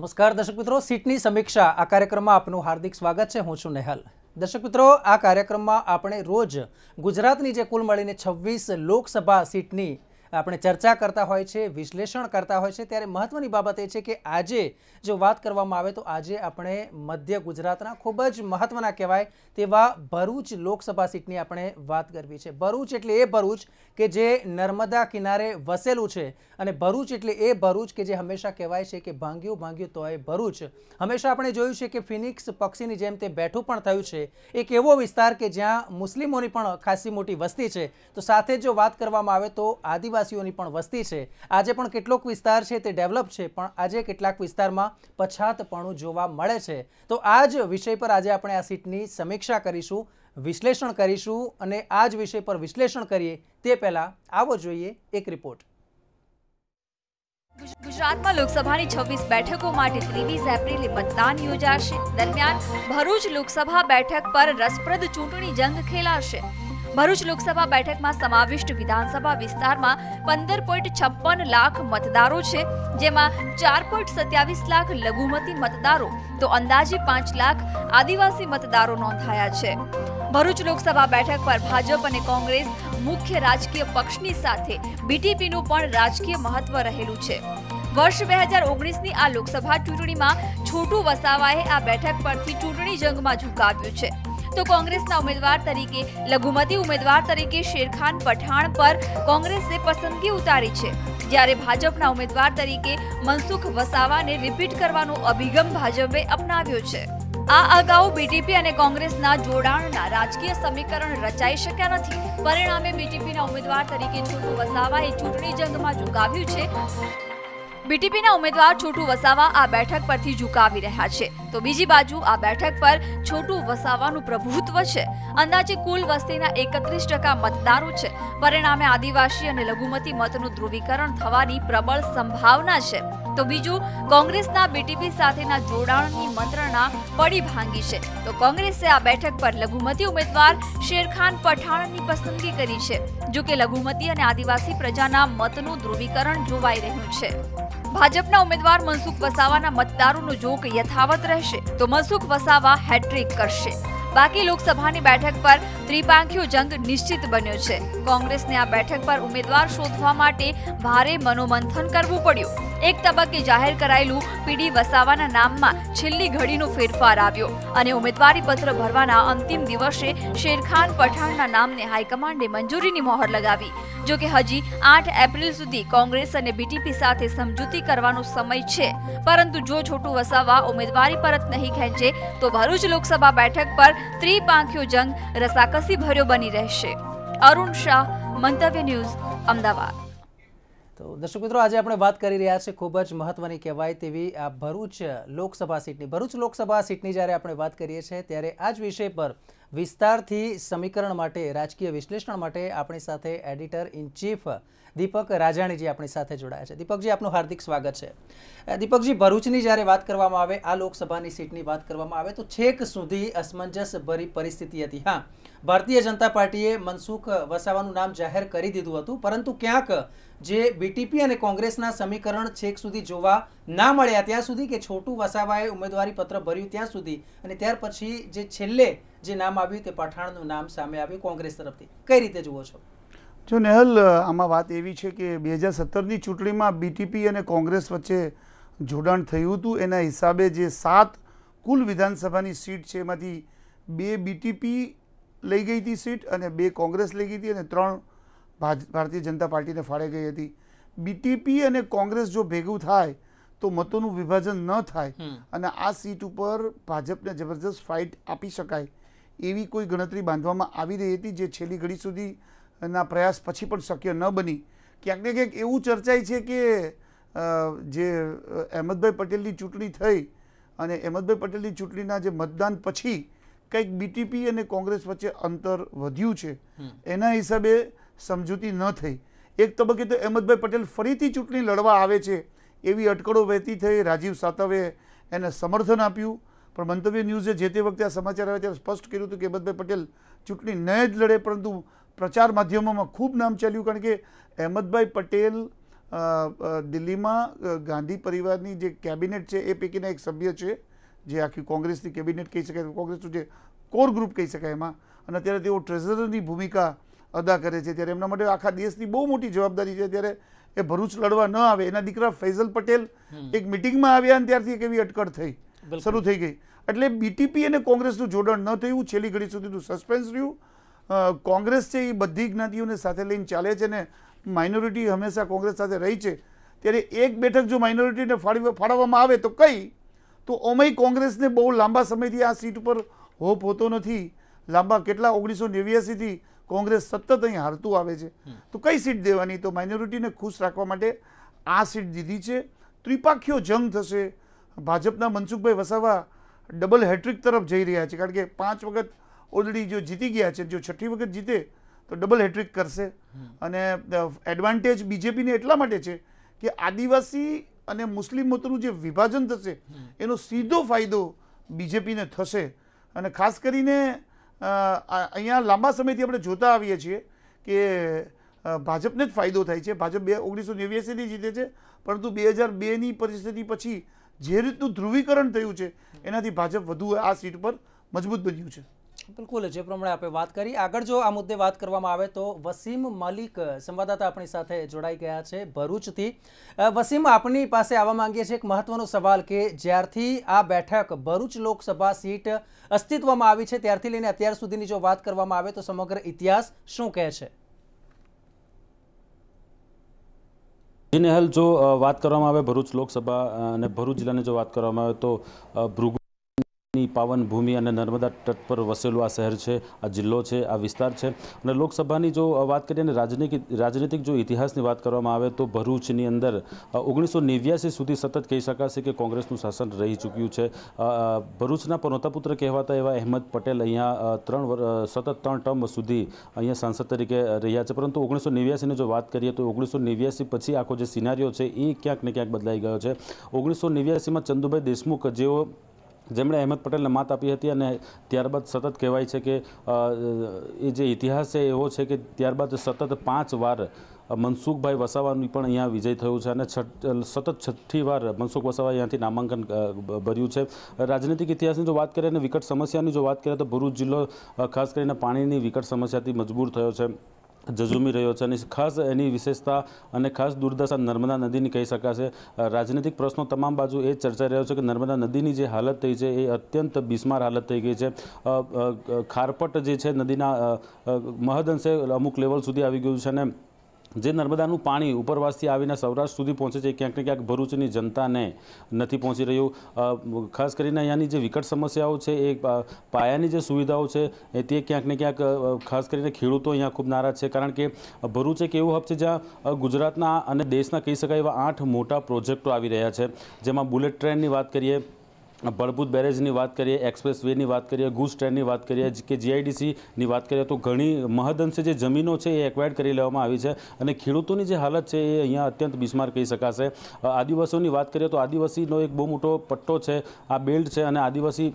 નમસ્કાર દર્શક મિત્રો, સીટની સમીક્ષા. આ કાર્યક્રમમાં આપનું હાર્દિક સ્વાગત છે. હું છું નેહલ. દર્શક મિત્રો, આ કાર્યક્રમમાં આપણે રોજ ગુજરાતની જે કુલ મળીને છવ્વીસ લોકસભા સીટની આપણે ચર્ચા કરતા હોય છે, વિશ્લેષણ કરતા હોય છે, ત્યારે મહત્વની બાબત એ છે કે આજે જો વાત કરવામાં આવે તો આજે આપણે મધ્ય ગુજરાતના ખૂબ જ મહત્વના કહેવાય તેવા ભરૂચ લોકસભા સીટની આપણે વાત કરવી છે. ભરૂચ એટલે એ ભરૂચ કે જે નર્મદા કિનારે વસેલું છે અને ભરૂચ એટલે એ ભરૂચ કે જે હંમેશા કહેવાય છે કે ભાંગ્યું ભાંગ્યું તોય ભરૂચ. હંમેશા આપણે જોયું છે કે ફિનિક્સ પક્ષીની જેમ તે બેઠું પણ થયું છે. એક એવો વિસ્તાર કે જ્યાં મુસ્લિમોની પણ ખાસી મોટી વસ્તી છે. તો સાથે જો વાત કરવામાં આવે તો આદિવાસીઓની પણ વસ્તી છે. આજે પણ કેટલોક વિસ્તાર છે તે ડેવલપ છે, પણ આજે કેટલાક વિસ્તારમાં પછાતપણું જોવા મળે છે. તો આ જ વિષય પર આજે આપણે આ સીટની સમીક્ષા કરીશું, વિશ્લેષણ કરીશું અને આ જ વિષય પર વિશ્લેષણ કરીએ. તે પહેલાં આવો જોઈએ એક રિપોર્ટ. ગુજરાતમાં લોકસભાની છવ્વીસ બેઠકો માટે ત્રેવીસ એપ્રિલે મતદાન યોજાશે. દરમિયાન ભરૂચ લોકસભા બેઠક પર રસપ્રદ ચૂંટણી જંગ ખેલાશે. ભરૂચ લોકસભા બેઠકમાં સમાવિષ્ટ વિધાનસભા વિસ્તારમાં પંદર પોઈન્ટ છપ્પન લાખ મતદારો છે, જેમાં ચાર પોઈન્ટ સત્યાવીસ લાખ લઘુમતી મતદારો, તો અંદાજે પાંચ લાખ આદિવાસી મતદારો નોંધાયા છે. ભરૂચ લોકસભા બેઠક પર ભાજપ અને કોંગ્રેસ મુખ્ય રાજકીય પક્ષની સાથે બીટીપીનું પણ રાજકીય મહત્વ રહેલું છે. વર્ષ બે હજાર ઓગણીસની આ લોકસભા ચૂંટણીમાં છોટું વસાવાએ આ બેઠક પરથી ચૂંટણી જંગમાં ઝુકાવ્યું છે. તો કોંગ્રેસના ઉમેદવાર તરીકે, લઘુમતી ઉમેદવાર તરીકે શેરખાન પઠાણ પર કોંગ્રેસે પસંદગી ઉતારી છે. જ્યારે ભાજપના ઉમેદવાર તરીકે મનસુખ વસાવાને રિપીટ કરવાનો અભિગમ ભાજપે અપનાવ્યો છે. આ અગાઉ બીટીપી અને કોંગ્રેસના જોડાણના રાજકીય સમીકરણ રચાઈ શક્યા નથી. પરિણામે બીટીપીના ઉમેદવાર તરીકે છોટુ વસાવાએ ચૂંટણી જંગમાં ઝુકાવ્યું છે. બીટીપીના ઉમેદવાર છોટુ વસાવા આ બેઠક પરથી ઝુકાવી રહ્યા છે. તો બીજી બાજુ આ બેઠક પર છોટુ વસાવાનું પ્રભુત્વ છે. અંદાજે કુલ વસ્તીના એકત્રીસ ટકા મતદારો છે. પરિણામે આદિવાસી અને લઘુમતી મતનું ધ્રુવીકરણ થવાની પ્રબળ સંભાવના છે. તો બીજું, કોંગ્રેસના બીટીપી સાથેના જોડાણની મંત્રણા પડી ભાંગી છે. તો કોંગ્રેસે આ બેઠક પર લઘુમતી ઉમેદવાર શેરખાન પઠાણની પસંદગી કરી છે. જો કે લઘુમતી અને આદિવાસી પ્રજાના મતનું ધ્રુવીકરણ જોવાઈ રહ્યું છે. ભાજપના ઉમેદવાર મનસુખ વસાવાના મતદારોનો જોક યથાવત રહેશે. તો મનસુખ વસાવા હેટ્રિક કરશે. બાકી લોકસભાની બેઠક પર ત્રિપાંખીયો જંગ નિશ્ચિત બન્યો છે. કોંગ્રેસને આ બેઠક પર ઉમેદવાર શોધવા માટે ભારે મનોમંથન કરવું પડ્યું. એક તબક્કે જાહેર કરાયેલું પીડી વસાવાના નામમાં છેલ્લી ઘડીનો ફેરફાર આવ્યો અને ઉમેદવારી પત્ર ભરવાના અંતિમ દિવસે શેરખાન પઠાણના નામને હાઈકમાન્ડે મંજૂરીની મહોર લગાવી. જો કે હજી આઠ એપ્રિલ સુધી કોંગ્રેસ અને બીટીપી સાથે સમજૂતી કરવાનો સમય છે. પરંતુ જો છોટું વસાવા ઉમેદવારી પરત નહીં ખેંચે, તો ભરૂચ લોકસભા બેઠક પર ત્રિપાંખ્યો જંગ રસાકસી ભર્યો બની રહેશે. અરુણ શાહ, મંતવ્ય ન્યૂઝ, અમદાવાદ. તો દર્શક મિત્રો, આજે આપણે વાત કરી રહ્યા છે ખૂબ જ મહત્વની કહેવાય તેવી આ ભરૂચ લોકસભા સીટની. ભરૂચ લોકસભા સીટની જ્યારે આપણે વાત કરીએ છીએ, ત્યારે આ જ વિષય પર વિસ્તારથી સમીકરણ માટે, રાજકીય વિશ્લેષણ માટે આપણી સાથે editor in chief Deepak Rajaniji આપણી સાથે જોડાયા છે. દીપકજી, આપનું હાર્દિક સ્વાગત છે. દીપકજી, ભરૂચની જ્યારે વાત કરવામાં આવે, આ લોકસભાની સીટની વાત કરવામાં આવે, તો છેક સુધી અસમંજસ ભરી પરિસ્થિતિ હતી. હા ભારતીય જનતા પાર્ટીએ મનસુખ વસાવાનું નામ જાહેર કરી દીધું હતું, પરંતુ ક્યાંક જે બીટીપી અને કોંગ્રેસના સમીકરણ છેક સુધી જોવા ના મળ્યા, ત્યાં સુધી કે છોટું વસાવાએ ઉમેદવારી પત્ર ભર્યું ત્યાં સુધી અને ત્યાર પછી જે છેલ્લે જે નામ આવ્યું તે પઠાણનું નામ સામે આવ્યું કોંગ્રેસ તરફથી. કઈ રીતે જુઓ છો? જો નેહલ, આમાં વાત એવી છે કે બે હજાર સત્તરની ચૂંટણીમાં બીટીપી અને કોંગ્રેસ વચ્ચે જોડાણ થયું હતું. એના હિસાબે જે સાત કુલ વિધાનસભાની સીટ છે, એમાંથી બે બીટીપી લઈ ગઈ હતી સીટ અને બે કોંગ્રેસ લઈ ગઈ હતી અને ત્રણ ભારતીય જનતા પાર્ટીને ફાળે ગઈ હતી. બીટીપી અને કોંગ્રેસ જો ભેગું થાય તો મતોનું વિભાજન ન થાય અને આ સીટ ઉપર ભાજપને જબરજસ્ત ફાઇટ આપી શકાય એવી કોઈ ગણતરી બાંધવામાં આવી રહી હતી જે છેલ્લી ઘડી સુધીના પ્રયાસ પછી પણ શક્ય ન બની. ક્યાંક ને ક્યાંક એવું ચર્ચાય છે કે જે અહેમદભાઈ પટેલની ચૂંટણી થઈ અને અહેમદભાઈ પટેલની ચૂંટણીના જે મતદાન પછી કંઈક બીટીપી અને કોંગ્રેસ વચ્ચે અંતર વધ્યું છે. એના હિસાબે સમજૂતી ન થઈ. એક તબક્કે તો અહેમદભાઈ પટેલ ફરીથી ચૂંટણી લડવા આવે છે એવી અટકળો વહેતી થઈ. રાજીવ સાતવે એને સમર્થન આપ્યું. પણ મંતવ્ય ન્યૂઝે જે તે વખતે આ સમાચાર આવ્યા ત્યારે સ્પષ્ટ કર્યું હતું કે અહેમદભાઈ પટેલ ચૂંટણી ન જ લડે પરંતુ પ્રચાર માધ્યમોમાં ખૂબ નામ ચાલ્યું. કારણ કે અહેમદભાઈ પટેલ દિલ્હીમાં ગાંધી પરિવારની જે કેબિનેટ છે એ પૈકીના એક સભ્ય છે. જે આખી કોંગ્રેસની કેબિનેટ કહી શકાય કોંગ્રેસનું જે કોર ગ્રુપ કહી શકાય એમાં. અને અત્યારે તેઓ ટ્રેઝરરની ભૂમિકા અદા કરે છે. ત્યારે એમના માટે આખા દેશની બહુ મોટી જવાબદારી છે. ત્યારે એ ભરૂચ લડવા ન આવે. એના દીકરા ફૈઝલ પટેલ એક મિટિંગમાં આવ્યા અને ત્યારથી એક એવી અટકળ થઈ. શરૂ થઈ ગઈ. એટલે બીટીપી અને કોંગ્રેસનું જોડાણ ન થયું. છેલ્લી ઘડી સુધીનું સસ્પેન્સ રહ્યું. કોંગ્રેસ છે એ બધી જ્ઞાતિઓને સાથે લઈને ચાલે છે ને માઇનોરિટી હંમેશા કોંગ્રેસ સાથે રહી છે. ત્યારે એક બેઠક જો માઇનોરિટીને ફાળવી ફાળવવામાં આવે તો કઈ? તો ઓમય કોંગ્રેસને બહુ લાંબા સમયથી આ સીટ ઉપર હોપ હોતો નથી. લાંબા કેટલા ઓગણીસો નેવ્યાસીથી કોંગ્રેસ સતત અહીં હારતું આવે છે. તો કઈ સીટ દેવાની? તો માઇનોરિટીને ખુશ રાખવા માટે આ સીટ દીધી છે. ત્રિપાખીઓ જંગ થશે. ભાજપના મનસુખભાઈ વસાવા ડબલ હેટ્રિક તરફ જઈ રહ્યા છે. કારણ કે પાંચ વખત ઓલરેડી જો જીતી ગયા છે જો છઠ્ઠી વખત જીતે તો ડબલ હેટ્રિક કરશે. અને એડવાન્ટેજ બીજેપીને એટલા માટે છે કે આદિવાસી અને મુસ્લિમ મતનું જે વિભાજન થશે, એનો સીધો ફાયદો બીજેપીને થશે. અને ખાસ કરીને અહીંયા લાંબા સમયથી આપણે જોતા આવીએ છીએ કે ભાજપને જ ફાયદો થાય છે. ભાજપ બે, ઓગણીસો નેવ્યાસીથી જીતે છે, પરંતુ બે હજાર બેની પરિસ્થિતિ પછી જે રીતનું ધ્રુવીકરણ થયું છે, એનાથી ભાજપ વધુ આ સીટ પર મજબૂત બન્યું છે. બિલકુલ જે પ્રમાણે આપણે વાત કરી. આગળ જો આ મુદ્દે વાત કરવામાં આવે તો વસીમ મલિક સંવાદદાતા આપણી સાથે જોડાઈ ગયા છે ભરૂચથી. વસીમ આપની પાસે આવવા માંગીએ છીએ એક મહત્વનો સવાલ કે જ્યારથી આ બેઠક ભરૂચ લોકસભા સીટ અસ્તિત્વમાં આવી છે ત્યારથી લઈને અત્યાર સુધીની જો વાત કરવામાં આવે તો સમગ્ર ઇતિહાસ શું કહે છે? જી નેહલ જો વાત કરવામાં આવે ભરૂચ લોકસભા અને ભરૂચ જિલ્લાની જો વાત કરવામાં આવે તો અ, ભૃગુની પાવન ભૂમિ અને નર્મદા તટ પર વસેલું આ શહેર છે, આ જિલ્લો છે, આ વિસ્તાર છે. અને લોકસભાની જો વાત કરીએ અને રાજનીતિક જો ઇતિહાસની વાત કરવામાં આવે તો ભરૂચની અંદર ઓગણીસો નેવ્યાસી સુધી સતત કહી શકાશે કે કોંગ્રેસનું શાસન રહી ચૂક્યું છે. ભરૂચના પનોતાપુત્ર કહેવાતા એવા અહેમદ પટેલ અહીંયા ત્રણ સતત ત્રણ ટર્મ સુધી અહીંયા સાંસદ તરીકે રહ્યા છે. પરંતુ ઓગણીસો નેવ્યાસીની જો વાત કરીએ તો ઓગણીસો નેવ્યાસી પછી આખો જે સિનારીઓ છે, એ ક્યાંક ને ક્યાંક બદલાઈ ગયો છે. ઓગણીસો નેવ્યાસીમાં ચંદુભાઈ દેશમુખ જેઓ જેમણે અહેમદ પટેલને માત આપી હતી અને ત્યારબાદ સતત કહેવાય છે કે એ જે ઇતિહાસ છે એવો છે કે ત્યારબાદ સતત પાંચ વાર મનસુખભાઈ વસાવાનું પણ અહીંયા વિજય થયું છે અને સતત છઠ્ઠી વાર મનસુખ વસાવા અહીંયાથી નામાંકન ભર્યું છે. રાજનીતિક ઇતિહાસની જો વાત કરીએ અને વિકટ સમસ્યાની જો વાત કરીએ તો ભરૂચ જિલ્લો ખાસ કરીને પાણીની વિકટ સમસ્યાથી મજબૂર થયો છે. જજુમી રહ્યો છે અને ખાસ એની વિશેષતા અને ખાસ દુર્દશા નર્મદા નદીની કહી શકાશે. રાજનૈતિક પ્રશ્નો તમામ બાજુ એ ચર્ચાઈ રહ્યો છે કે નર્મદા નદીની જે હાલત થઈ છે એ અત્યંત બિસ્માર હાલત થઈ ગઈ છે. ખારપટ જે છે નદીના મહદ અંશે અમુક લેવલ સુધી આવી ગયું છે અને જે નર્મદાનું પાણી ઉપરવાસથી આવીને સૌરાષ્ટ્ર સુધી પહોંચે છે ક્યાંક ને ક્યાંક ભરૂચની જનતાને નથી પહોંચી રહ્યું. ખાસ કરીને અહીંયાની જે વિકટ સમસ્યાઓ છે, એ પાયાની જે સુવિધાઓ છે, એ તે ક્યાંક ને ક્યાંક ખાસ કરીને ખેડૂતો અહીંયા ખૂબ નારાજ છે. કારણ કે ભરૂચ એક એવું હબ છે જ્યાં ગુજરાતના અને દેશના કહી શકાય એવા આઠ મોટા પ્રોજેક્ટો આવી રહ્યા છે. જેમાં બુલેટ ટ્રેનની વાત કરીએ બળભૂત બેરેજની વાત કરીએ એક્સપ્રેસ વેની વાત કરીએ ગુજ ટ્રેનની વાત કરીએ કે જીઆઈડીસીની વાત કરીએ, તો ઘણી મહદઅંશે જે જમીનો છે એ એક્વાયર્ડ કરી લેવામાં આવી છે અને ખેડૂતોની જે હાલત છે એ અહીંયા અત્યંત બિસ્માર કહી શકાશે. આદિવાસીઓની વાત કરીએ તો આદિવાસીનો એક બહુ મોટો પટ્ટો છે, આ બેલ્ટ છે અને આદિવાસી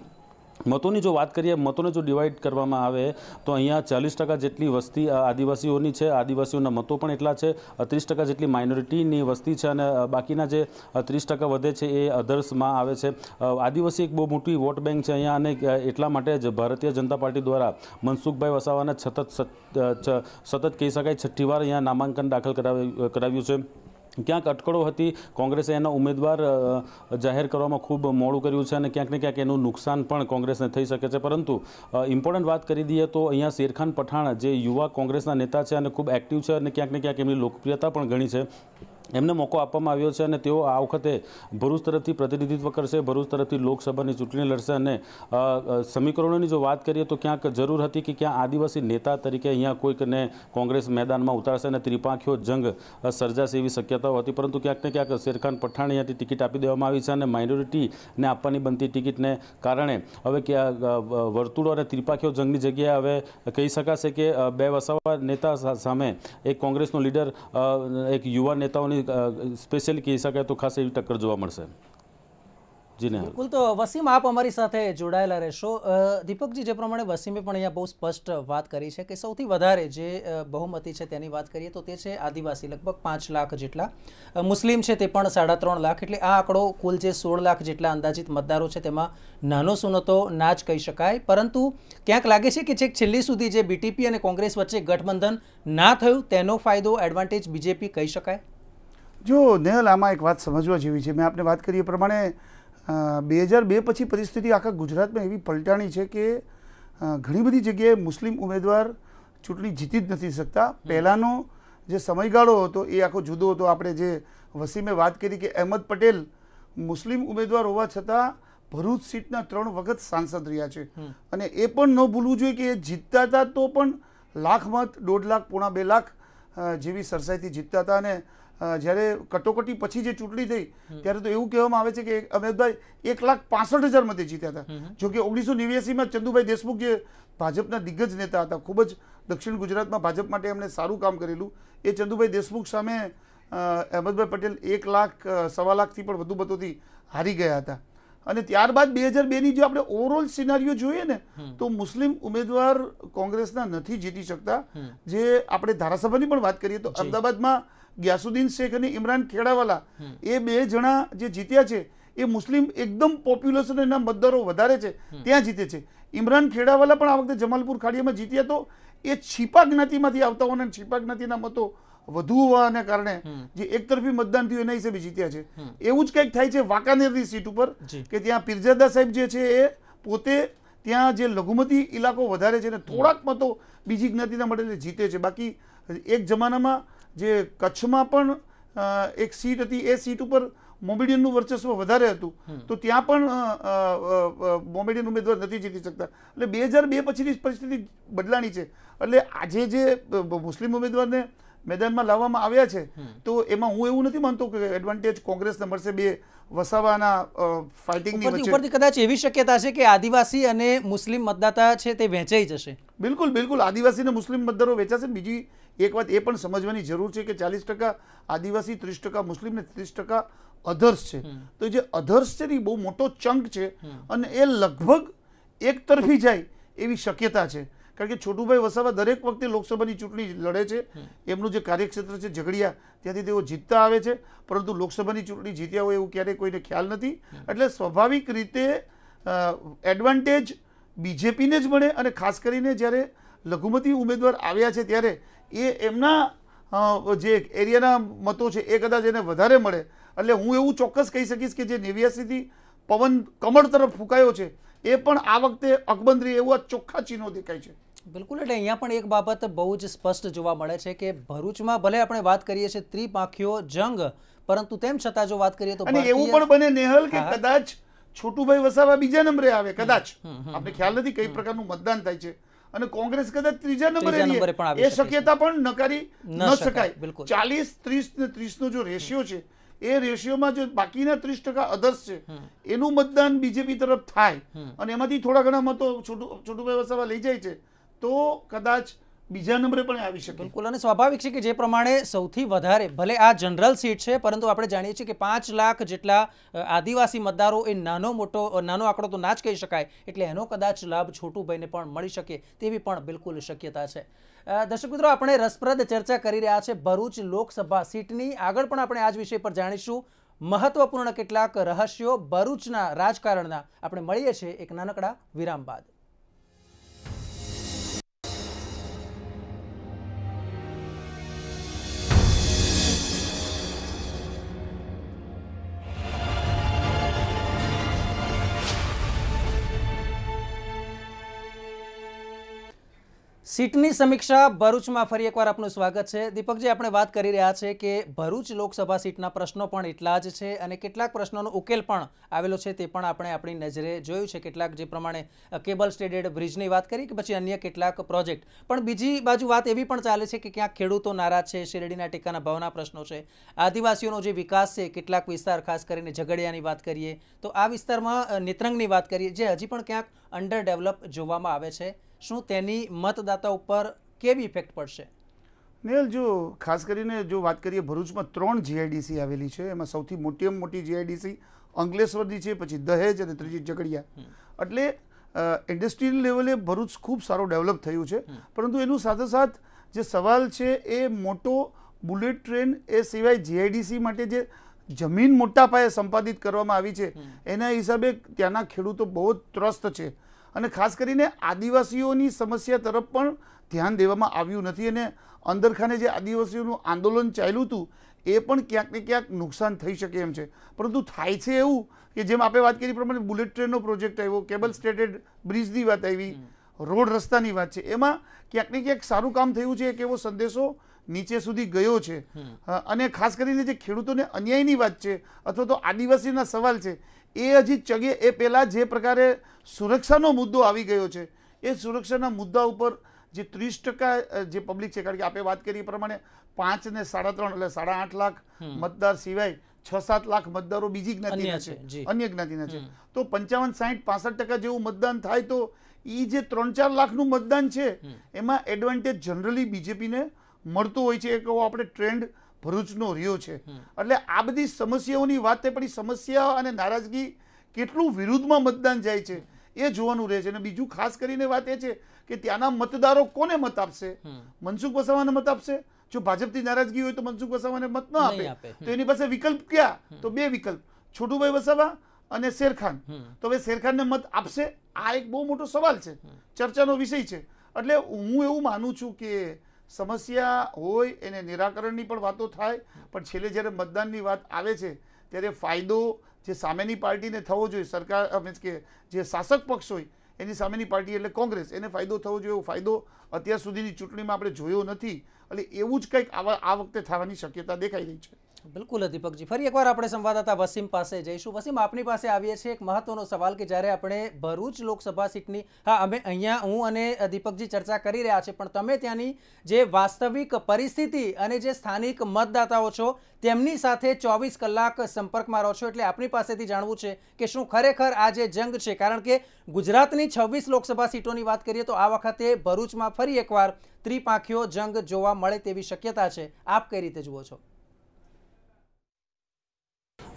મતોની જો વાત કરીએ, મતોને જો ડિવાઈડ કરવામાં આવે, તો અહીંયા ચાલીસ ટકા જેટલી વસ્તી આદિવાસીઓની છે, આદિવાસીઓના મતો પણ એટલા છે ત્રીસ ટકા જેટલી માઇનોરિટીની વસ્તી છે અને બાકીના જે ત્રીસ ટકા વધે છે એ અધર્સમાં આવે છે. આદિવાસી એક બહુ મોટી વોટ બેંક છે અહીંયા અને એટલા માટે જ ભારતીય જનતા પાર્ટી દ્વારા મનસુખભાઈ વસાવાના સતત સતત કહી શકાય છઠ્ઠી વાર અહીંયા નામાંકન દાખલ કરાવી કરાવ્યું છે. ક્યાંક અટકળો હતી. કોંગ્રેસે એના ઉમેદવાર જાહેર કરવામાં ખૂબ મોડું કર્યું છે અને ક્યાંક ને ક્યાંક એનું નુકસાન પણ કોંગ્રેસને થઈ શકે છે. પરંતુ ઇમ્પોર્ટન્ટ વાત કરી દઈએ તો અહીંયા શેરખાન પઠાણ, જે યુવા કોંગ્રેસના નેતા છે અને ખૂબ એક્ટિવ છે અને ક્યાંક ને ક્યાંક એમની લોકપ્રિયતા પણ ઘણી છે. એમને મોકો આપવામાં આવ્યો છે અને તેઓ આ વખતે ભરૂચ તરફથી પ્રતિનિધિત્વ કરશે ભરૂચ તરફથી લોકસભાની ચૂંટણી લડશે અને સમીકરણોની જો વાત કરીએ તો ક્યાંક જરૂર હતી કે ક્યાં આદિવાસી નેતા તરીકે અહીંયા કોઈકને કોંગ્રેસ મેદાનમાં ઉતારશે અને ત્રિપાંખીઓ જંગ સર્જાશે એવી શક્યતાઓ હતી. પરંતુ ક્યાંક ને ક્યાંક શેરખાન પઠાણ અહીંયાથી ટિકિટ આપી દેવામાં આવી છે અને માઇનોરિટીને આપવાની બનતી ટિકિટને કારણે હવે અ, વર્તુળો અને ત્રિપાંખીઓ જંગની જગ્યાએ હવે કહી શકાશે કે બે વસાવા નેતા સામે એક કોંગ્રેસનો લીડર એક યુવા નેતાઓની સ્પેશિયલી કહી શકાય તો ખાસ એવી ટક્કર જોવા મળશે. જી નેહલ બિલકુલ તો વસીમ, આપ અમારી સાથે જોડાયેલા રહેશો. દીપકજી, જે પ્રમાણે વસીમે પણ અહીંયા બહુ સ્પષ્ટ વાત કરી છે કે સૌથી વધારે જે બહુમતી છે તેની વાત કરીએ તો તે છે આદિવાસી, લગભગ પાંચ લાખ જેટલા. મુસ્લિમ છે તે પણ સાડા ત્રણ લાખ, એટલે આ આંકડો કુલ જે સોળ લાખ જેટલા અંદાજિત મતદારો છે તેમાં નાનો સૂનો તો ના જ કહી શકાય. પરંતુ ક્યાંક લાગે છે કે છેક છેલ્લી સુધી જે બીટીપી અને કોંગ્રેસ વચ્ચે ગઠબંધન ના થયું, તેનો ફાયદો, એડવાન્ટેજ બીજેપી કહી શકાય? જો નેહલ આમાં એક વાત સમજવા જેવી છે. મેં આપને વાત કરી એ પ્રમાણે બે હજાર બે પછી પરિસ્થિતિ આખા ગુજરાતમાં એવી પલટાણી છે કે ઘણી બધી જગ્યાએ મુસ્લિમ ઉમેદવાર ચૂંટણી જીતી જ નથી શકતા. પહેલાંનો જે સમયગાળો હતો એ આખો જુદો હતો. આપણે જે વસીમે વાત કરી કે અહેમદ પટેલ મુસ્લિમ ઉમેદવાર હોવા છતાં ભરૂચ સીટના ત્રણ વખત સાંસદ રહ્યા છે. અને એ પણ ન ભૂલવું જોઈએ કે એ જીતતા હતા તો પણ લાખ મત દોઢ લાખ પોણા બે લાખ જેવી સરસાઈથી જીતતા હતા. અને જ્યારે કટોકટી પછી જે ચૂંટણી થઈ ત્યારે તો એવું કહેવામાં આવે છે કે અમિતભાઈ એક લાખ પાસઠ હજાર મતે જીત્યા હતા. જોકે ઓગણીસો નેવ્યાસીમાં ચંદુભાઈ દેશમુખ જે ભાજપના દિગ્ગજ નેતા હતા ખૂબ જ દક્ષિણ ગુજરાતમાં ભાજપ માટે એમણે સારું કામ કરેલું. એ ચંદુભાઈ દેશમુખ સામે અહેમદભાઈ પટેલ એક લાખ સવા લાખથી પણ વધુ મતોથી હારી ગયા હતા. અને ત્યારબાદ બે હજાર બેની જો આપણે ઓવરઓલ સિનારીઓ જોઈએ ને તો મુસ્લિમ ઉમેદવાર કોંગ્રેસના નથી જીતી શકતા. જે આપણે ધારાસભાની પણ વાત કરીએ તો અમદાવાદમાં ગ્યાસુદ્દીન શેખ અને ઇમરાન ખેડાવાલા એ બે જણા જે જીત્યા છે એ મુસ્લિમ એકદમ પોપ્યુલેશન એના મતદારો વધારે છે ત્યાં જીતે છે. ઇમરાન ખેડાવાલા પણ આ વખતે જમાલપુર ખાડીયામાં જીત્યા તો એ છીપા જ્ઞાતિમાંથી આવતા હોવાના છીપા જ્ઞાતિના મતો વધુ હોવાને કારણે જે એકતરફી મતદાન થયું એના હિસાબે જીત્યા છે. એવું જ કંઈક થાય છે વાંકાનેરની સીટ ઉપર કે ત્યાં પીરજાદા સાહેબ જે છે એ પોતે ત્યાં જે લઘુમતી ઇલાકો વધારે છે ને થોડાક મતો બીજી જ્ઞાતિના મળે જીતે છે. બાકી એક જમાનામાં જે કચ્છમાં પણ એક સીટ હતી એ સીટ ઉપર મોમેડિયનનું વર્ચસ્વ વધારે હતું. તો ત્યાં પણ મોમેડિયન ઉમેદવાર નથી જીતી શકતા. એટલે બે હજાર બે પછીની પરિસ્થિતિ બદલાણી છે. એટલે આજે જે મુસ્લિમ ઉમેદવારને મેદાનમાં લાવવામાં આવ્યા છે તો એમાં હું એવું નથી માનતો કે એડવાન્ટેજ કોંગ્રેસને મળશે બે વસાવાના ફાઇટિંગની વચ્ચે. ઉપરથી કદાચ એવી શક્યતા છે કે આદિવાસી અને મુસ્લિમ મતદાતા છે તે વેચાઈ જશે. બિલકુલ બિલકુલ. આદિવાસી અને મુસ્લિમ મતદારો વેચાશે. બીજી એક વાત એ પણ સમજવાની જરૂર છે કે ચાલીસ ટકા આદિવાસી ત્રીસ ટકા મુસ્લિમ ને ત્રીસ ટકા અધર્સ છે. તો જે અધર્સ છે ને એ બહુ મોટો ચંક છે અને એ લગભગ એક તરફી જાય એવી શક્યતા છે. કારણ કે છોટુભાઈ વસાવા દરેક વખતે લોકસભાની ચૂંટણી લડે છે. એમનું જે કાર્યક્ષેત્ર છે ઝઘડિયા, ત્યાંથી તેઓ જીતતા આવે છે. પરંતુ લોકસભાની ચૂંટણી જીત્યા હોય એવું ક્યારેય કોઈને ખ્યાલ નથી. એટલે સ્વાભાવિક રીતે એડવાન્ટેજ બીજેપીને જ મળે અને ખાસ કરીને જ્યારે લઘુમતી ઉમેદવાર આવ્યા છે ત્યારે એ એમના જે એરિયાના મતો છે એ કદાચ એને વધારે મળે. એટલે હું એવું ચોક્કસ કહી શકીશ કે જે નેવ્યાસીથી પવન કમળ તરફ ફૂંકાયો છે, એ પણ આ વખતે અકબંધરી એવા ચોખ્ખા ચિહ્નો દેખાય છે. બિલકુલ એટલે અહીંયા પણ એક બાબત બહુ જ સ્પષ્ટ જોવા મળે છે કે ભરૂચમાં ભલે આપણે વાત કરીએ છીએ ત્રિપાંખીઓ જંગ પરંતુ તેમ છતાં જો વાત કરીએ તો એવું પણ બને નેહલ કે કદાચ છોટુભાઈ વસાવા બીજા નંબરે આવે કદાચ. આપણે ખ્યાલ નથી કઈ પ્રકારનું મતદાન થાય છે. અને કોંગ્રેસ કદાચ ત્રીજા નંબરે એ શક્યતા પણ નકારી ન શકાય. ચાલીસ ત્રીસ ને ત્રીસ નો જો રેશિયો છે એ રેશિયોમાં જે બાકીના ત્રીસ ટકા અધર્સ છે એનું મતદાન બીજેપી તરફ થાય. અને એમાંથી થોડા ઘણા મતો છોટુ છોટુભાઈ વસાવા લઈ જાય છે. તો કદાચ બીજા નંબરે પણ આવી શકે. બિલકુલ, અને સ્વાભાવિક છે કે જે પ્રમાણે સૌથી વધારે, ભલે આ જનરલ સીટ છે, પરંતુ આપણે જાણીએ છીએ કે પાંચ લાખ જેટલા આદિવાસી મતદારો એ નાનો મોટો નાનો આંકડો તો ના જ કહી શકાય, એટલે એનો કદાચ લાભ છોટુભાઈને પણ મળી શકે, તેવી પણ બિલકુલ શક્યતા છે. દર્શક મિત્રો, આપણે રસપ્રદ ચર્ચા કરી રહ્યા છે ભરૂચ લોકસભા સીટની. આગળ પણ આપણે આ જ વિષય પર જાણીશું. મહત્વપૂર્ણ કેટલાક રહસ્યો ભરૂચના રાજકારણના. આપણે મળીએ છીએ એક નાનકડા વિરામ બાદ. સીટની સમીક્ષા ભરૂચમાં ફરી એકવાર આપનું સ્વાગત છે. દીપકજી, આપણે વાત કરી રહ્યા છે કે ભરૂચ લોકસભા સીટના પ્રશ્નો પણ એટલા જ છે અને કેટલાક પ્રશ્નોનો ઉકેલ પણ આવેલો છે તે પણ આપણે આપણી નજરે જોયું છે. કેટલાક જે પ્રમાણે કેબલ સ્ટેડેડ બ્રિજની વાત કરી કે પછી અન્ય કેટલાક પ્રોજેક્ટ. પણ બીજી બાજુ વાત એવી પણ ચાલે છે કે ક્યાંક ખેડૂતો નારાજ છે, શેરડીના ટેકાના ભાવના પ્રશ્નો છે. આદિવાસીઓનો જે વિકાસ છે, કેટલાક વિસ્તાર ખાસ કરીને ઝઘડિયાની વાત કરીએ તો આ વિસ્તારમાં નેત્રંગની વાત કરીએ જે હજી પણ ક્યાંક અંડર ડેવલપ જોવામાં આવે છે. શું તેની મતદાતા ઉપર કેવી ઇફેક્ટ પડશે? નેલ જો ખાસ કરીને જો વાત કરીએ ભરૂચમાં ત્રણ જીઆઈડીસી આવેલી છે. એમાં સૌથી મોટીમાં મોટી જીઆઈડીસી અંકલેશ્વરની છે પછી દહેજ અને ત્રીજી ઝઘડિયા એટલે ઇન્ડસ્ટ્રીયલ લેવલે ભરૂચ ખૂબ સારું ડેવલપ થયું છે. પરંતુ એનું સાથોસાથ જે સવાલ છે એ મોટો બુલેટ ટ્રેન એ સિવાય જીઆઈડીસી માટે જે જમીન મોટા પાયે સંપાદિત કરવામાં આવી છે એના હિસાબે ત્યાંના ખેડૂતો બહુ જ ત્રસ્ત છે. અને ખાસ કરીને આદિવાસીઓની સમસ્યા તરફ પણ ધ્યાન દેવામાં આવ્યું નથી અને અંદરખાને જે આદિવાસીઓનું આંદોલન ચાલ્યું હતું એ પણ ક્યાંક ને ક્યાંક નુકસાન થઈ શકે એમ છે. પરંતુ થાય છે એવું કે જેમ આપણે વાત કરી પ્રમાણે બુલેટ ટ્રેનનો પ્રોજેક્ટ આવ્યો કેબલ સ્ટેટેડ બ્રિજની વાત આવી રોડ રસ્તાની વાત છે. એમાં ક્યાંક ને ક્યાંક સારું કામ થયું છે એક એવો સંદેશો નીચે સુધી ગયો છે. અને ખાસ કરીને જે ખેડૂતોને અન્યાયની વાત છે અથવા તો આદિવાસીના સવાલ છે એ હજી ચગે એ પહેલાં જે પ્રકારે સુરક્ષાનો મુદ્દો આવી ગયો છે એ સુરક્ષાના મુદ્દા ઉપર જે ત્રીસ ટકા જે પબ્લિક છે કારણ કે આપણે વાત કરી એ પ્રમાણે પાંચ ને સાડા ત્રણ એટલે સાડા આઠ લાખ મતદાર સિવાય છ સાત લાખ મતદારો બીજી જ્ઞાતિના છે. અન્ય જ્ઞાતિના છે. તો પંચાવન સાહીઠ પાસઠ ટકા જેવું મતદાન થાય તો એ જે ત્રણ ચાર લાખનું મતદાન છે એમાં એડવાન્ટેજ જનરલી બીજેપીને મળતું હોય છે. એક આપણે ટ્રેન્ડ ભરૂચનો રહ્યો છે. એટલે આ બધી સમસ્યાઓની વાત પણ સમસ્યા અને નારાજગી કેટલું વિરુદ્ધમાં મતદાન જાય છે એ જોવાનું રહે છે. અને બીજું ખાસ કરીને વાત એ છે કે ત્યાંના મતદારો કોને મત આપશે? મનસુખ વસાવાને મત આપશે? જો ભાજપથી નારાજગી હોય તો મનસુખ વસાવાને મત ન આપે. તો એની પાસે વિકલ્પ ક્યાં? તો બે વિકલ્પ. છોટુભાઈ વસાવા અને શેરખાન. તો હવે શેરખાનને મત આપશે? આ એક બહુ મોટો સવાલ છે. ચર્ચાનો વિષય છે. એટલે હું એવું માનું છું કે સમસ્યા હોય એને નિરાકરણની પણ વાતો થાય, પણ છેલ્લે જ્યારે મતદાનની વાત આવે છે, ત્યારે ફાયદો જે સામેની પાર્ટીને થવો જોઈએ, સરકાર મીન્સ કે જે શાસક પક્ષ હોય, એની સામેની પાર્ટી એટલે કોંગ્રેસ, એને ફાયદો થવો જોઈએ એવો ફાયદો અત્યાર સુધીની ચૂંટણીમાં આપણે જોયો નથી. એટલે એવું જ કંઈક આવા, આ વખતે થવાની શક્યતા દેખાઈ રહી છે. બિલકુલ દીપકજી. ફરી એકવાર આપણે સંવાદદાતા વસીમ પાસે જઈશું. વસીમ, આપની પાસે આવીએ છીએ એક મહત્વનો સવાલ કે જ્યારે આપણે ભરૂચ લોકસભા સીટની, હા, અમે અહીંયા હું અને દીપકજી ચર્ચા કરી રહ્યા છે પણ તમે ત્યાંની જે વાસ્તવિક પરિસ્થિતિ અને જે સ્થાનિક મતદાતાઓ છો, તેમની સાથે ચોવીસ કલાક સંપર્કમાં રહો છો. એટલે આપની પાસેથી જાણવું છે કે શું ખરેખર આ જે જંગ છે, કારણ કે ગુજરાતની છવ્વીસ લોકસભા સીટોની વાત કરીએ તો આ વખતે ભરૂચમાં ફરી એકવાર ત્રિપાંખીઓ જંગ જોવા મળે તેવી શક્યતા છે. આપ કઈ રીતે જુઓ છો?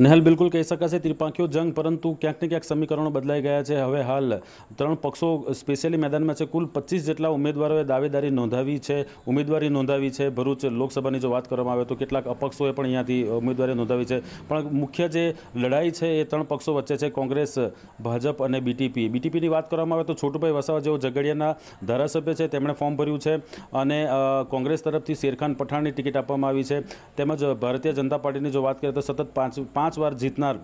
નહેલ બિલકુલ કહી શકાશે ત્રિપાંખીઓ જંગ, પરંતુ ક્યાંક ને ક્યાંક સમીકરણો બદલાઈ ગયા છે. હવે હાલ ત્રણ પક્ષો સ્પેશિયલી મેદાનમાં છે. કુલ પચીસ જેટલા ઉમેદવારોએ દાવેદારી નોંધાવી છે. ઉમેદવારી નોંધાવી છે. ભરૂચ લોકસભાની જો વાત કરવામાં આવે તો કેટલાક અપક્ષોએ પણ અહીંયાથી ઉમેદવારી નોંધાવી છે. પણ મુખ્ય જે લડાઈ છે એ ત્રણ પક્ષો વચ્ચે છે. કોંગ્રેસ, ભાજપ અને બીટીપી. બીટીપીની વાત કરવામાં આવે તો છોટુભાઈ વસાવા જેઓ ઝઘડિયાના ધારાસભ્ય છે, તેમણે ફોર્મ ભર્યું છે અને કોંગ્રેસ તરફથી શેરખાન પઠાણની ટિકિટ આપવામાં આવી છે. તેમજ ભારતીય જનતા પાર્ટીની જો વાત કરીએ તો સતત પાંચ પાંચ વાર જીતનાર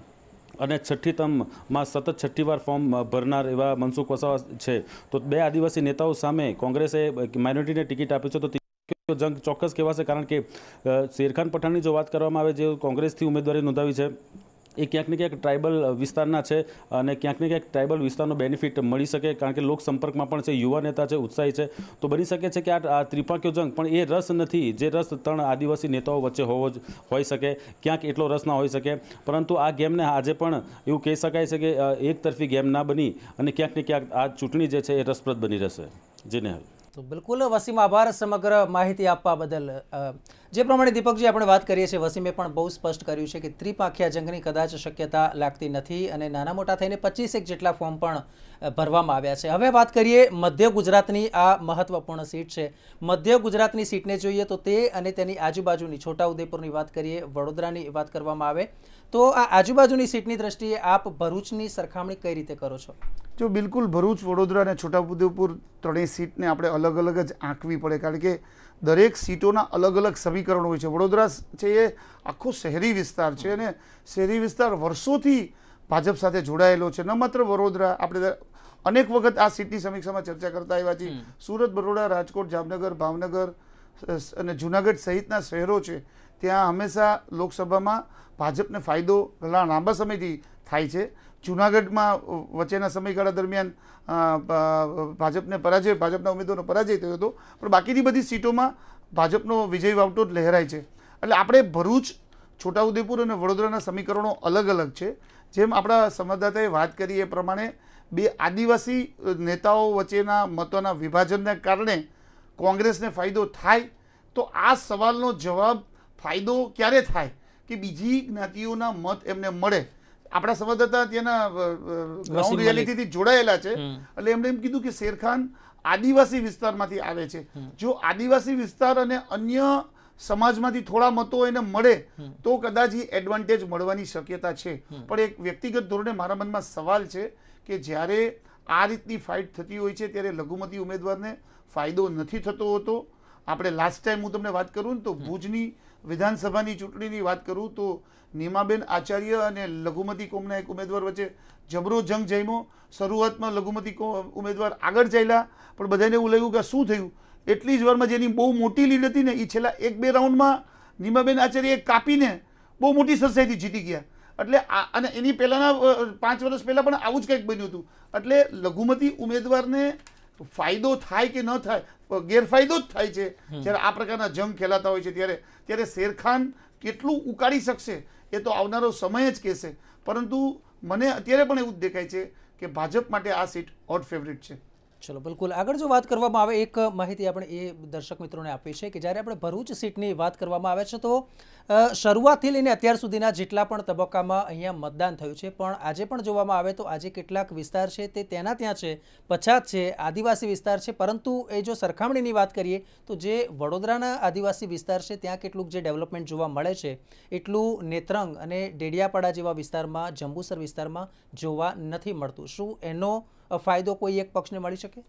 અને છઠ્ઠી તમમાં સતત છઠ્ઠી વાર ફોર્મ ભરનાર એવા મનસુખ વસાવા છે. તો બે આદિવાસી નેતાઓ સામે કોંગ્રેસે માઇનોરિટીને ટિકિટ આપી છે. તો જંગ ચોક્કસ કહેવાશે કારણ કે શેરખાન પઠાણની જો વાત કરવામાં આવે, જે કોંગ્રેસથી ઉમેદવારી નોંધાવી છે એ ક્યાંક ને ક્યાંક ટ્રાઇબલ વિસ્તારના છે અને ક્યાંક ને ક્યાંક ટ્રાઇબલ વિસ્તારનો બેનિફિટ મળી શકે કારણ કે લોક સંપર્કમાં પણ છે, યુવા નેતા છે, ઉત્સાહી છે. તો બની શકે છે કે આ ત્રિપાંખ્યો જંગ, પણ એ રસ નથી. જે રસ ત્રણ આદિવાસી નેતાઓ વચ્ચે હોવો જ, હોઈ શકે, ક્યાંક એટલો રસ ના હોઈ શકે. પરંતુ આ ગેમને આજે પણ એવું કહી શકાય છે કે એક તરફી ગેમ ના બની અને ક્યાંક ને ક્યાંક આ ચૂંટણી જે છે એ રસપ્રદ બની રહેશે. જી નેહલ. તો બિલકુલ વસીમ આભાર સમગ્ર માહિતી આપવા બદલ. જે પ્રમાણે દીપકજી આપણે વાત કરીએ છીએ, વસીમે પણ બહુ સ્પષ્ટ કર્યું છે કે ત્રિપાંખિયા જંગની કદાચ શક્યતા લાગતી નથી અને નાના મોટા થઈને પચીસેક જેટલા ફોર્મ પણ ભરવામાં આવ્યા છે. હવે વાત કરીએ મધ્ય ગુજરાતની, આ મહત્વપૂર્ણ સીટ છે. મધ્ય ગુજરાતની સીટને જોઈએ તો તે અને તેની આજુબાજુની છોટાઉદેપુરની વાત કરીએ, વડોદરાની વાત કરવામાં આવે, તો આ આજુબાજુની સીટની દ્રષ્ટિએ આપ ભરૂચની સરખામણી કઈ રીતે કરો છો? જો બિલકુલ ભરૂચ વડોદરા અને છોટાઉદેપુર ત્રણેય સીટને આપણે અલગ અલગ જ આંકવી પડે કારણ કે દરેક સીટોના અલગ અલગ સમીકરણો હોય છે. વડોદરા છે એ આખો શહેરી વિસ્તાર છે અને શહેરી વિસ્તાર વર્ષોથી ભાજપ સાથે જોડાયેલો છે. ન માત્ર વડોદરા આપણે અનેક વખત આ સીટની સમીક્ષામાં ચર્ચા કરતા આવ્યા છીએ. સુરત બરોડા રાજકોટ જામનગર ભાવનગર અને જુનાગઢ સહિતના શહેરો છે. ત્યાં હંમેશા લોકસભામાં ભાજપને ફાયદો ઘણા લાંબા સમયથી થાય છે. જુનાગઢમાં વચ્ચેના સમયગાળા દરમિયાન ભાજપને પરાજય, ભાજપના ઉમેદવારનો પરાજય થયો હતો. પણ બાકીની બધી સીટોમાં ભાજપનો વિજય વાવટો લહેરાય છે. એટલે આપણે ભરૂચ, છોટાઉદેપુર અને વડોદરાના સમીકરણો અલગ અલગ છે. જેમ આપણા સંવાદદાતાએ વાત કરી એ પ્રમાણે, બે આદિવાસી નેતાઓ વચ્ચેના મતોના વિભાજનને કારણે કોંગ્રેસને ફાયદો થાય, તો આ સવાલનો જવાબ ફાયદો ક્યારે થાય? કે બીજી જ્ઞાતિઓના મત એમને મળે? આપણા સંવાદદાતા ત્યાંના ગ્રાઉન્ડ રિયાલિટીથી જોડાયેલા છે. એટલે એમણે એમ કીધું કે શેરખાન આદિવાસી વિસ્તારમાંથી આવે છે. જો આદિવાસી વિસ્તાર અને અન્ય સમાજમાંથી થોડા મતો એને મળે તો કદાચ એ એડવાન્ટેજ મળવાની શક્યતા છે. પણ એક વ્યક્તિગત ધોરણે મારા મનમાં સવાલ છે કે જ્યારે આ રીતની ફાઇટ થતી હોય છે ત્યારે લઘુમતી ઉમેદવારને ફાયદો નથી થતો હોતો. આપણે લાસ્ટ ટાઈમ હું તમને વાત કરું ને તો ભુજની વિધાનસભાની ચૂંટણીની વાત કરું તો નીમાબેન આચાર્ય અને લઘુમતી કોમના એક ઉમેદવાર વચ્ચે જબરો જંગ જમ્યો. શરૂઆતમાં લઘુમતી ઉમેદવાર આગળ ચાલ્યા, પણ બધાને એવું લાગ્યું કે શું થયું? એટલી જ વારમાં જેની બહુ મોટી લીડ હતી ને એ છેલ્લા એક બે રાઉન્ડમાં નીમાબેન આચાર્ય કાપીને બહુ મોટી સરસાઈથી જીતી ગયા. એટલે આ, અને એની પહેલાંના પાંચ વર્ષ પહેલાં પણ આવું જ કંઈક બન્યું હતું. એટલે લઘુમતી ઉમેદવારને ફાયદો થાય કે ન થાય ગેરફાયદો જ થાય છે. જ્યારે આ પ્રકારના જંગ ખેલાતા હોય છે ત્યારે ત્યારે શેરખાન કેટલું ઉકાળી શકશે એ તો આવનારો સમય જ કહેશે. પરંતુ મને અત્યારે પણ એવું જ દેખાય છે કે ભાજપ માટે આ સીટ હોટ ફેવરિટ છે. ચલો બિલકુલ. આગળ જો વાત કરવામાં આવે એક માહિતી આપણે એ દર્શક મિત્રોને આપી છે કે જ્યારે આપણે ભરૂચ સીટની વાત કરવામાં આવે છે તો શરૂઆતથી લઈને અત્યાર સુધીના જેટલા પણ તબક્કામાં અહીંયા મતદાન થયું છે, પણ આજે પણ જોવામાં આવે તો આજે કેટલાક વિસ્તાર છે તે તેના ત્યાં છે, પછાત છે, આદિવાસી વિસ્તાર છે, પરંતુ એ જો સરખામણીની વાત કરીએ તો જે વડોદરાના આદિવાસી વિસ્તાર છે ત્યાં કેટલુંક જે ડેવલપમેન્ટ જોવા મળે છે, એટલું નેત્રંગ અને ડેડિયાપાડા જેવા વિસ્તારમાં, જંબુસર વિસ્તારમાં જોવા નથી મળતું. શું એનો ફાયદો કોઈ એક પક્ષને મળી શકે?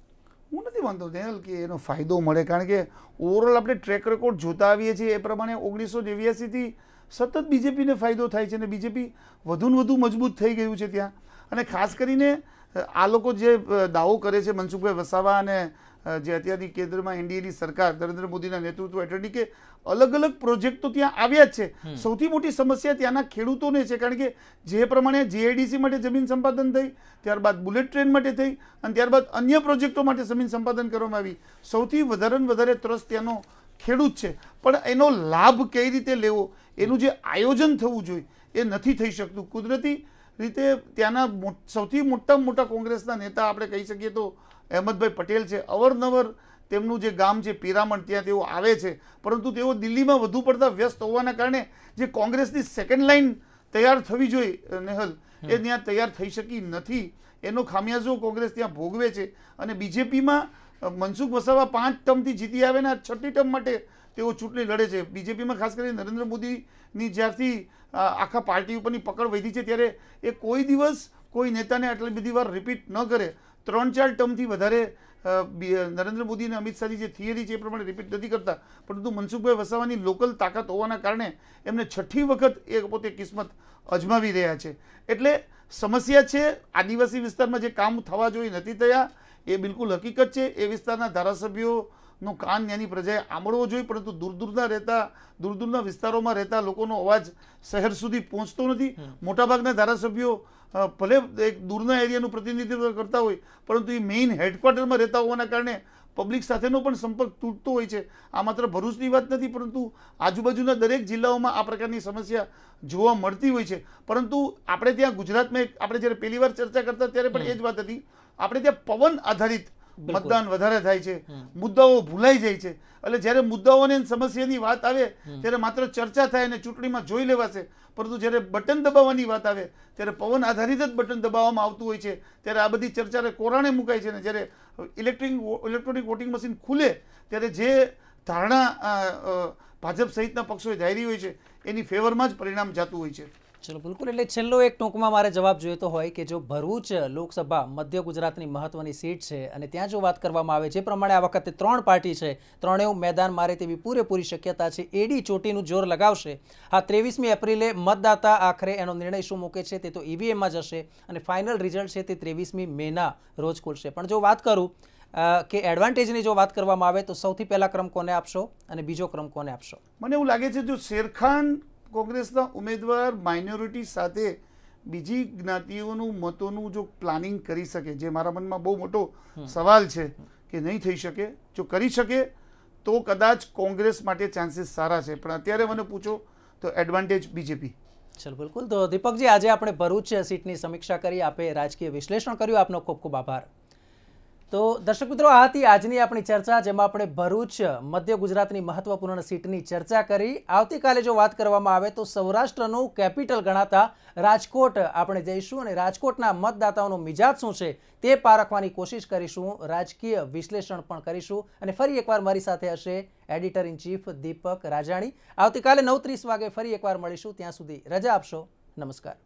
હું નથી કે એનો ફાયદો મળે. કારણ કે ઓવરઓલ આપણે ટ્રેક રેકોર્ડ જોતા આવીએ છીએ, એ પ્રમાણે ઓગણીસો નેવ્યાસીથી સતત બીજેપીને ફાયદો થાય છે અને બીજેપી વધુને વધુ મજબૂત થઈ ગયું છે ત્યાં. અને ખાસ કરીને આ લોકો જે દાવો કરે છે મનસુખભાઈ વસાવા અને જે અત્યારની કેન્દ્રમાં એનડીએની સરકાર નરેન્દ્ર મોદીના નેતૃત્વ હેઠળની કે અલગ અલગ પ્રોજેક્ટો ત્યાં આવ્યા જ છે. સૌથી મોટી સમસ્યા ત્યાંના ખેડૂતોને છે કારણ કે જે પ્રમાણે જીઆઈડીસી માટે જમીન સંપાદન થઈ ત્યારબાદ બુલેટ ટ્રેન માટે થઈ અને ત્યારબાદ અન્ય પ્રોજેક્ટો માટે જમીન સંપાદન કરવામાં આવી. સૌથી વધારે વધારે ત્રસ્ત ત્યાંનો ખેડૂત છે. પણ એનો લાભ કઈ રીતે લેવો એનું જે આયોજન થવું જોઈએ એ નથી થઈ શકતું. કુદરતી રીતે ત્યાંના સૌથી મોટામાં મોટા કોંગ્રેસના નેતા આપણે કહી શકીએ તો અહેમદભાઈ પટેલ છે અવરનવર તેમનું જે ગામ છે પિરામણ ત્યાં તેઓ આવે છે. પરંતુ તેઓ દિલ્હીમાં વધુ પડતા વ્યસ્ત હોવાના કારણે જે કોંગ્રેસની સેકન્ડ લાઇન તૈયાર થવી જોઈએ નેહલ એ ત્યાં તૈયાર થઈ શકી નથી. એનો ખામિયાજો કોંગ્રેસ ત્યાં ભોગવે છે અને બીજેપીમાં મનસુખ વસાવા પાંચ ટર્મથી જીતી આવે ને આ છઠ્ઠી ટર્મ માટે તેઓ ચૂંટણી લડે છે. બીજેપીમાં ખાસ કરીને નરેન્દ્ર મોદીની જ્યારથી આખા પાર્ટી ઉપરની પકડ વધી છે ત્યારે એ કોઈ દિવસ કોઈ નેતાને આટલી બધી વાર રિપીટ ન કરે. ત્રણ ચાર ટર્મથી વધારે નરેન્દ્ર મોદી અને અમિત શાહની જે થિયરી છે એ પ્રમાણે રિપીટ નથી કરતા. પરંતુ મનસુખભાઈ વસાવાની લોકલ તાકાત હોવાના કારણે એમને છઠ્ઠી વખત એ પોતે કિસ્મત અજમાવી રહ્યા છે. એટલે સમસ્યા છે, આદિવાસી વિસ્તારમાં જે કામ થવા જોઈએ નથી થયા, એ બિલકુલ હકીકત છે. એ વિસ્તારના ધારાસભ્યોનો કાન ત્યાંની પ્રજાએ આંબળવો જોઈએ પરંતુ દૂર દૂરના રહેતા દૂર દૂરના વિસ્તારોમાં રહેતા લોકોનો અવાજ શહેર સુધી પહોંચતો નથી. મોટાભાગના ધારાસભ્યો ભલે એક દૂરના એરિયાનું પ્રતિનિધિત્વ કરતા હોય પરંતુ એ મેઇન હેડક્વાર્ટરમાં રહેતા હોવાના કારણે પબ્લિક સાથેનો પણ સંપર્ક તૂટતો હોય છે. આ માત્ર ભરૂચની વાત નથી પરંતુ આજુબાજુના દરેક જિલ્લાઓમાં આ પ્રકારની સમસ્યા જોવા મળતી હોય છે. પરંતુ આપણે ત્યાં ગુજરાતમાં એક આપણે જ્યારે પહેલી વાર ચર્ચા કરતા ત્યારે પણ એ જ વાત હતી. આપણે ત્યાં પવન આધારિત મતદાન વધારે થાય છે. મુદ્દાઓ ભૂલાઈ જાય છે. એટલે જ્યારે મુદ્દાઓને સમસ્યાની વાત આવે ત્યારે માત્ર ચર્ચા થાય અને ચૂંટણીમાં જોઈ લેવાશે. પરંતુ જ્યારે બટન દબાવવાની વાત આવે ત્યારે પવન આધારિત જ બટન દબાવવામાં આવતું હોય છે. ત્યારે આ બધી ચર્ચાને કોરાણે મુકાય છે અને જ્યારે ઇલેક્ટ્રિક ઇલેક્ટ્રોનિક વોટિંગ મશીન ખુલે ત્યારે જે ધારણા ભાજપ સહિતના પક્ષોએ ધારી હોય છે એની ફેવરમાં જ પરિણામ જાતું હોય છે. ચલો, બિલકુલ. એટલે છેલ્લો એક ટૂંકમાં મારે જવાબ જોઈતો હોય કે જો ભરૂચ લોકસભા મધ્ય ગુજરાતની મહત્વની સીટ છે અને ત્યાં જો વાત કરવામાં આવે જે પ્રમાણે આ વખતે ત્રણ પાર્ટી છે. ત્રણેય મેદાન મારે તેવી પૂરેપૂરી શક્યતા છે. એડી ચોટીનું જોર લગાવશે. આ ત્રેવીસમી એપ્રિલે મતદાતા આખરે એનો નિર્ણય શું મૂકે છે તે તો ઈવીએમમાં જશે અને ફાઇનલ રિઝલ્ટ છે તે ત્રેવીસમી મેના રોજ ખુલશે. પણ જો વાત કરું કે એડવાન્ટેજની જો વાત કરવામાં આવે તો સૌથી પહેલા ક્રમ કોને આપશો અને બીજો ક્રમ કોને આપશો? મને એવું લાગે છે જો શેરખાન કોંગ્રેસના ઉમેદવાર માઇનોરિટી સાથે બીજી જ્ઞાતિઓનું મતોનું જો પ્લાનિંગ કરી શકે જે મારા મનમાં બહુ મોટો સવાલ છે કે નહીં થઈ શકે. જો કરી શકે તો કદાચ કોંગ્રેસ માટે ચાન્સીસ સારા છે. પણ અત્યારે મને પૂછો તો એડવાન્ટેજ બીજેપી ચલો બિલકુલ. તો દીપકજી આજે આપણે ભરૂચ સીટની સમીક્ષા કરી આપે રાજકીય વિશ્લેષણ કર્યું. આપનો ખૂબ ખૂબ આભાર. તો દર્શક મિત્રો, આ હતી આજની આપણી ચર્ચા, જેમાં આપણે ભરૂચ, મધ્ય ગુજરાતની મહત્વપૂર્ણ સીટની ચર્ચા કરી. આવતીકાલે જો વાત કરવામાં આવે તો સૌરાષ્ટ્રનું કેપિટલ ગણાતા રાજકોટ આપણે જઈશું અને રાજકોટના મતદાતાઓનો મિજાજ શું છે તે પારખવાની કોશિશ કરીશું. રાજકીય વિશ્લેષણ પણ કરીશું. અને ફરી એકવાર મારી સાથે હશે editor in chief Deepak Rajani. આવતીકાલે નવ ત્રીસ વાગે ફરી એકવાર મળીશું. ત્યાં સુધી રજા આપશો. નમસ્કાર.